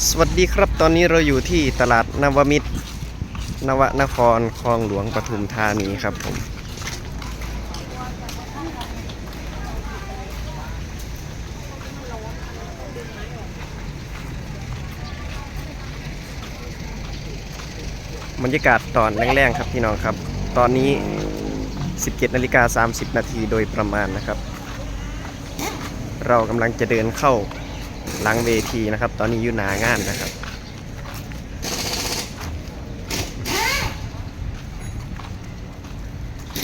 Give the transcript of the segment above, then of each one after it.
สวัสดีครับตอนนี้เราอยู่ที่ตลาดนวมิตร นวนครคลองหลวงปทุมธานีครับผม บรรยากาศตอนแรงๆครับพี่น้องครับ ตอนนี้ 17นาฬิกา30 นาทีโดยประมาณนะครับ เรากำลังจะเดินเข้า หลังเวทีนะครับ ตอนนี้อยู่หนางานนะครับ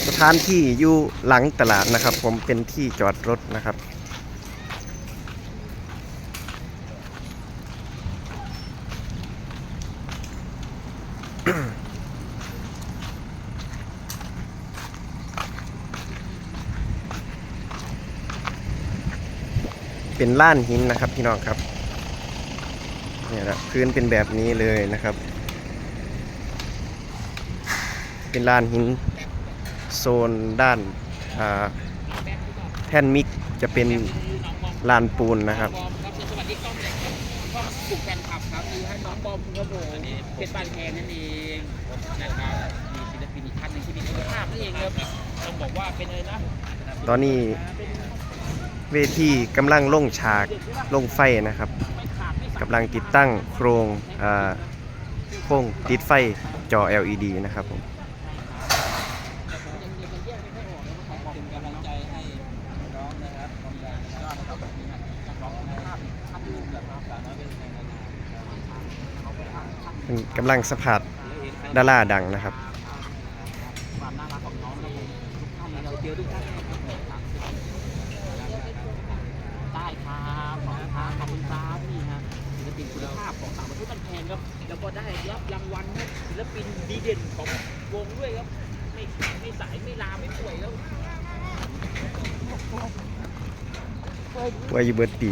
สถานที่อยู่หลังตลาดนะครับ ผมเป็นที่จอดรถนะครับ เป็นล้านหินนะครับพี่น้องครับเนี่ยนะพื้นเป็นแบบนี้เลยนะครับ เป็นลานหินโซนด้านอ่าแท่นมิกจะเป็นลานปูนนะครับบอมครับสวัสดีกล้องเลยครับกล้องปลุกแฟนคลับครับคือให้น้องบอมครับผมเป็นบ้านแพงนั่นเองนะครับมีศิลปินอีกท่านหนึงที่มีคุณภาพนั่นเองครับต้องบอกว่าเป็นอะไรนะ ตอนนี้ เวทีกำลังลงฉากลงไฟนะครับกำลังติดตั้งโครงโครงติดไฟจอ LED นะครับผมยังยังแยกไม่ค่อยออกเลยว่ารเป็นกำลังนะครับกำลังยอดนะครับแบบนี้นะนักร้องคุณภาพท่านลูกแบบสาวน้อยเป็นแรงงานเขาไปทำท่านมันกำลังสะพัดดาราดังนะครับ ครับ แล้วก็ได้รับรางวัลครับศิลปินดีเด่นของวงด้วยครับ ไม่ไม่สายไม่ลาไม่ป่วยแล้ว ว่าอยู่เบิร์ดปี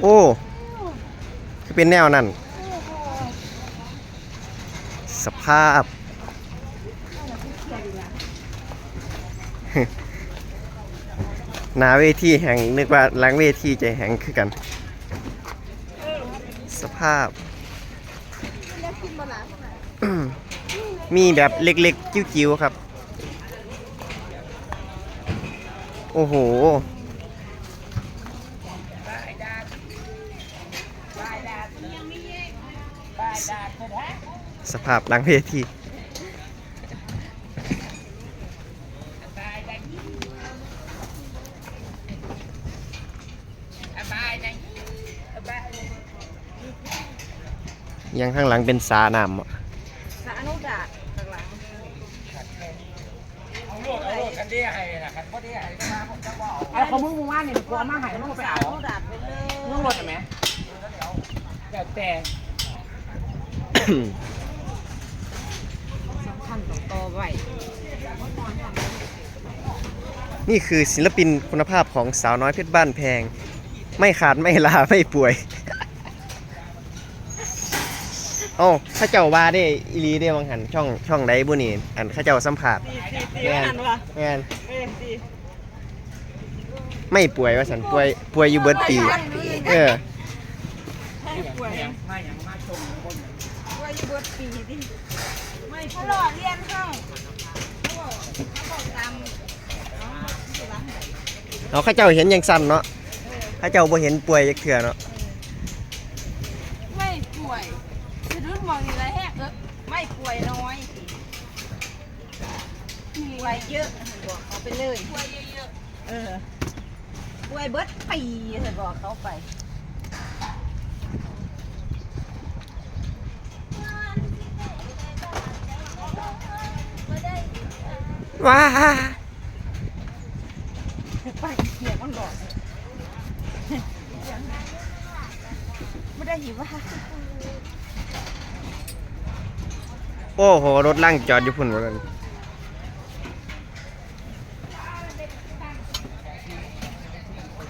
โอ้เป็นแนวนั้นสภาพ หนาเวทีแห่งนึกว่าหลังเวทีใจแห่งคือกัน สภาพ มีแบบเล็กๆ จิ้วๆ ครับ โอ้โห สภาพหลังเวทียังข้างหลังเป็นสาน้ำอะสานุดาข้างหลังไอ้ของมึงมึงว่าเนี่ยกูเอามาใหายมึงไปสาเอานุดาไปเลยมึงรถเห็นไหมแต่แต่ สำคัญของโตไว้ นี่คือศิลปินคุณภาพของสาวน้อยเพชรบ้านแพง ไม่ขาดไม่ลาไม่ป่วยเอ้าข้าเจ้าว่าได้อีหลีได้วังหันช่องช่องใดบุนี่อันข้าเจ้าสัมผัสตีตีตีหันวะแม่นเอ้ยตีไม่ป่วยว่าสันป่วยป่วยอยู่เบิดปีเออให้ป่วยมาอย่างมาชมคนป่วยอยู่เบิดปีดิไม่ เขาหล่อเรียนเข้าเขาบอกเขาบอกตามเอาที่หลังเอาข้าเจ้าเห็นยังสั้นเนาะข้าเจ้าบ่เห็นป่วยจักเถื่อเนาะไม่ป่วยจะรุ่นมองนี่ไรแฮกเออไม่ป่วยน้อยป่วยเยอะบอกเขาไปเลยป่วยเยอะๆเออป่วยเบิดปีเธอบอกเขาไป ว้าไปเขียมันบอกไม่ได้หิวว่าโอ้โห รถล่างจอดอยู่พุ่นหมดเลย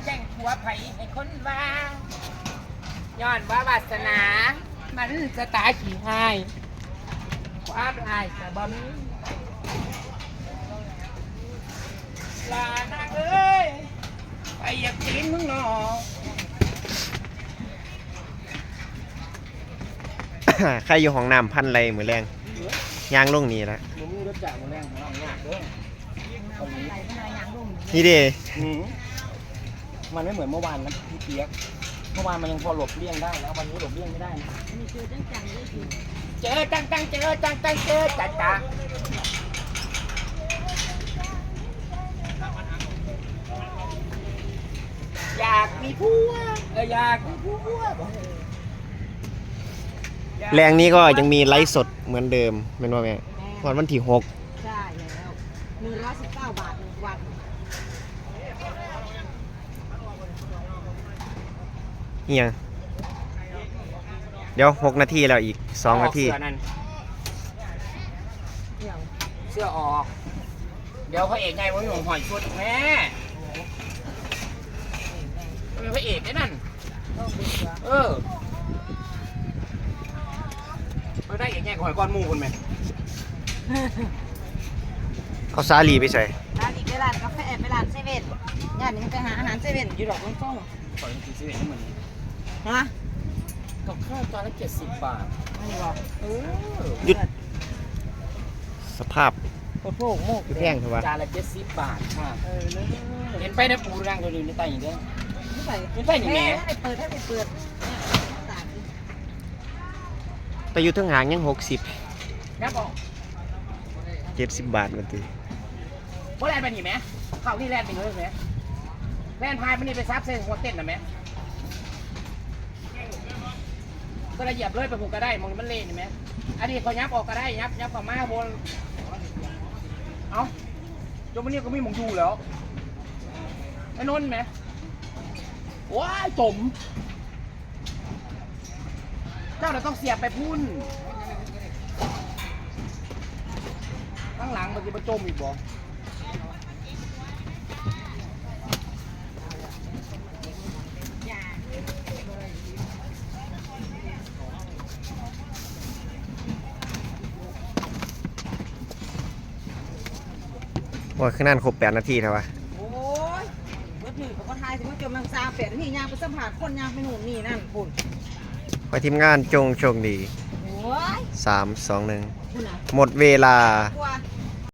แจ้งผัวไผ่ไอ้คนว่าย้อนว่าวาสนา มันจะตายขี่ให้ความอายจะบ่มี ลานางเอ้ยไปอยากกินมึงหนอใครอยู่ห้องน้ำพันไรมือแรงยางลงนี่ละมึงมีรถจักรมาแรงของเราเนี่ยเด้อตรงนี้นี่เด้หืมมันไม่เหมือนเมื่อวานนะพี่เปียก เมื่อวานมันยังพอหลบเลี่ยงได้แล้ววันนี้หลบเลี่ยงไม่ได้นะเจอจังจังเจอจังจังเจอจังจังเจอจ้าจ้า อยากมีผัวเอออยากมีผัวบอกแรงนี้ก็ยังมีไลฟ์สดเหมือนเดิมเป็นว่าแม่วันวันที่หกใช่แล้วหนึ่งร้อยสิบเก้าบาทหนึ่งวันเฮียงเดี๋ยวหกนาทีแล้วอีกสองนาที เสื้อนั่นเสื้อออก เดี๋ยวพระเอกไงวะพี่ผมหอยชุดแม่ เป็นพระเอกไอ้นั่น เออเออได้อย่างเงี้ยหอยก้อนหมูคุณไหมเอาซาลีไปใส่ร้านอีกไปร้านกาแฟไปร้านเซเว่นย่านนี้ไปหาอาหารเซเว่นอยู่ดอกต้นส้มขอจริงๆสิเห็นเหมือนฮะกับข้าวจานละเจ็ดสิบบาทอันนี้บอกเออหยุดสภาพโคตรโพกโมกคือแพงเถอะวะจานละเจ็ดสิบบาทค่ะเออเลยเห็นไปนะปูรังตัวนี้ในใต้อย่างเด้อไม่ ใส่ไม่ใส่นี่แหมให้เปิดให้ไปเปิดตากแต่อยู่ทั้งหางยังหกสิบนะบอกเจ็ดสิบบาทมันตีว่าแลนไปนี่ไหมเขานี่แลนไปเลยไหมแลนพายมันนี่ไปซับเส้นหัวเต้นนะไหมก็ระเหยียบเลยไปผูกก็ได้มองมันเล่นเห็นไหมอันนี้เขายับออกก็ได้ยับยับเข้ามาบนเอาจนวันนี้ก็ไม่มองดูแล้วไอ้นนท์ไหม ว้ายจม เจ้าเราต้องเสียบไปพุ่น ข้างหลังมันจะมาจมอีกบ่ว่าขนาดครบแปดนาทีแล้ววะ นึ่งเขาก็ทายถึงว่าจมลังซาเป็ดนี่ยางไปสัมผัสคนยางไปหนุนนี่นั่นคุณขอทีมงานจงโชคดีโอ้ยสามสองหนึ่งคุณอะหมดเวลากว่า